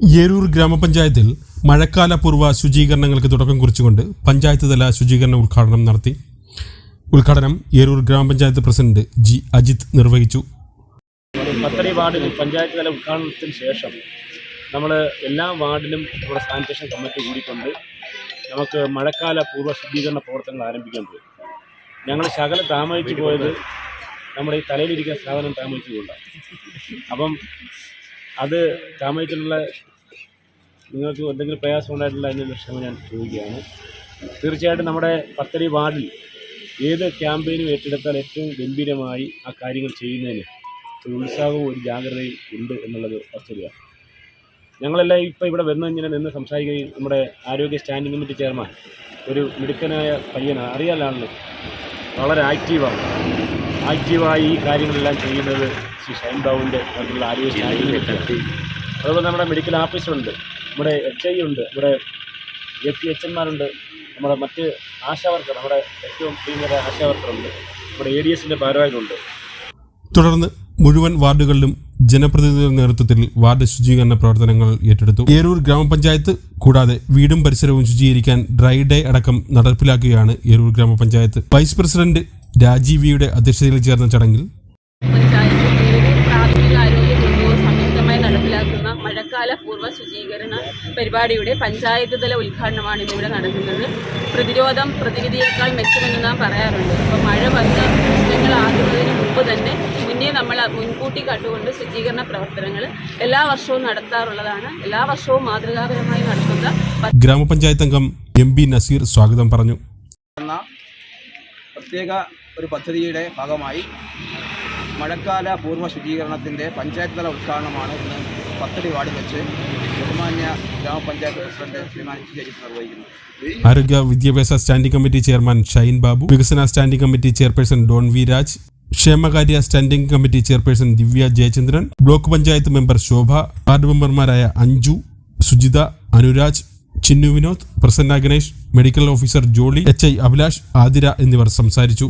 ഏരൂർ ഗ്രാമപഞ്ചായത്തിൽ മഴക്കാല പൂർവ ശുചീകരണങ്ങൾക്ക് തുടക്കം കുറിച്ചുകൊണ്ട് പഞ്ചായത്ത് തല ശുചീകരണ ഉദ്ഘാടനം നടത്തി. ഉദ്ഘാടനം ഏരൂർ ഗ്രാമപഞ്ചായത്ത് പ്രസിഡന്റ് ജി അജിത് നിർവഹിച്ചു. പത്തടി വാർഡിൽ പഞ്ചായത്ത് തല ഉദ്ഘാടനത്തിന് ശേഷം നമ്മൾ എല്ലാ വാർഡിലും നമ്മുടെ സാനിറ്റേഷൻ കമ്മിറ്റി കൂടിക്കൊണ്ട് നമുക്ക് മഴക്കാല പൂർവ ശുദ്ധീകരണ പ്രവർത്തനങ്ങൾ പോയി. ഞങ്ങൾ ശകലം താമസിച്ചു പോയത് നമ്മുടെ ഈ തലയിലിരിക്കുന്ന സാധനം താമസിച്ചു കൊണ്ടാണ് അപ്പം അത് താമസിച്ചിട്ടുള്ള നിങ്ങൾക്ക് എന്തെങ്കിലും പ്രയാസം ഉണ്ടായിട്ടുള്ള അതിന്റെ ക്ഷമ ഞാൻ ചോദിക്കുകയാണ്. തീർച്ചയായിട്ടും നമ്മുടെ പത്തടി വാർഡിൽ ഏത് ക്യാമ്പയിനും ഏറ്റെടുത്താൽ ഏറ്റവും ഗംഭീരമായി ആ കാര്യങ്ങൾ ചെയ്യുന്നതിന് ഒരു ഉത്സാഹവും ഒരു ജാഗ്രതയും ഉണ്ട് എന്നുള്ളത് വസ്തുതയാണ് ഞങ്ങളെല്ലാം ഇപ്പോൾ ഇവിടെ വന്ന് ഇങ്ങനെ നിന്ന് സംസാരിക്കുകയും നമ്മുടെ ആരോഗ്യ സ്റ്റാൻഡിംഗ് കമ്മിറ്റി ചെയർമാൻ ഒരു മിടുക്കനായ പയ്യനാണ് അറിയാലാണല്ലോ വളരെ ആക്റ്റീവാണ്. ആക്റ്റീവായി ഈ കാര്യങ്ങളെല്ലാം ചെയ്യുന്നത് ശ്രീ ഷൈൻ ബാബുവിന്റെ ആരോഗ്യ സ്റ്റാൻഡിംഗ് കമ്മിറ്റി അതുപോലെ നമ്മുടെ മെഡിക്കൽ ഓഫീസറുണ്ട് നമ്മുടെ എച്ച് ഐ ഉണ്ട് നമ്മുടെ എഫ് പി എച്ച് എന്മാരുണ്ട് നമ്മുടെ മറ്റ് ആശാവർക്കർ നമ്മുടെ ഏറ്റവും പ്രീമിയർ ആശാവർക്കറുണ്ട് നമ്മുടെ എ ഡി എസിന്റെ ഭാരവാഹികളുണ്ട്. തുടർന്ന് മുഴുവൻ വാർഡുകളിലും ജനപ്രതിനിധികളുടെ നേതൃത്വത്തിൽ വാർഡ് ശുചീകരണ പ്രവർത്തനങ്ങൾ ഏറ്റെടുത്തു. ഏരൂർ ഗ്രാമപഞ്ചായത്ത് കൂടാതെ വീടും പരിസരവും ശുചീകരിക്കാൻ ഡ്രൈ ഡേ അടക്കം നടപ്പിലാക്കുകയാണ് ഏരൂർ ഗ്രാമപഞ്ചായത്ത്. വൈസ് പ്രസിഡന്റ് രാജീവിയുടെ അധ്യക്ഷതയിൽ ചേർന്ന ചടങ്ങിൽ പഞ്ചായത്ത് ഏത് പ്രാഥമിക ആരോഗ്യ കേന്ദ്രവും സംയുക്തമായി മഴക്കാല പൂർവ ശുചീകരണ പരിപാടിയുടെ പഞ്ചായത്ത് തല ഉദ്ഘാടനമാണ് ഇന്നിവിടെ നടക്കുന്നത്. പ്രതിരോധം പ്രതിവിധിയേക്കാൾ മെച്ചമെന്ന് നാം പറയാറുണ്ട്. അപ്പോൾ മഴ വന്ന വന്ന് പ്രശ്നങ്ങളാകുന്നതിന് മുമ്പ് തന്നെ മുന്നേ നമ്മൾ മുൻകൂട്ടി കണ്ടുകൊണ്ട് ശുചീകരണ പ്രവർത്തനങ്ങൾ എല്ലാ വർഷവും നടത്താറുള്ളതാണ്. എല്ലാ വർഷവും മാതൃകാപരമായി നടത്തുന്ന ഗ്രാമപഞ്ചായത്ത് അംഗം എം ബി നസീർ സ്വാഗതം പറഞ്ഞു. പ്രത്യേക ഒരു പദ്ധതിയുടെ ഭാഗമായി മഴക്കാല പൂർവ ശുചീകരണത്തിന്റെ പഞ്ചായത്ത് തല ഉദ്ഘാടനമാണ് ഇന്ന് പത്തടി വാർഡിൽ വെച്ച് ബഹുമാന്യ ഗ്രാമപഞ്ചായത്ത് പ്രസിഡന്റ് ശ്രീമാൻ ജയിച്ച് നിർവഹിക്കുന്നത് ആരോഗ്യ വിദ്യാഭ്യാസ standing committee chairman Shine Babu വികസന standing committee chairperson Don V Raj ക്ഷേമകാര്യ standing committee chairperson Divya Jayachandran block panchayat member Shobha ward മെമ്പർമാരായ Anju Sujitha Anuraj Chinnu Vinod Prasanna Ganesh medical officer Jolly H I Abhilash Athira എന്നിവർ സംസാരിച്ചു.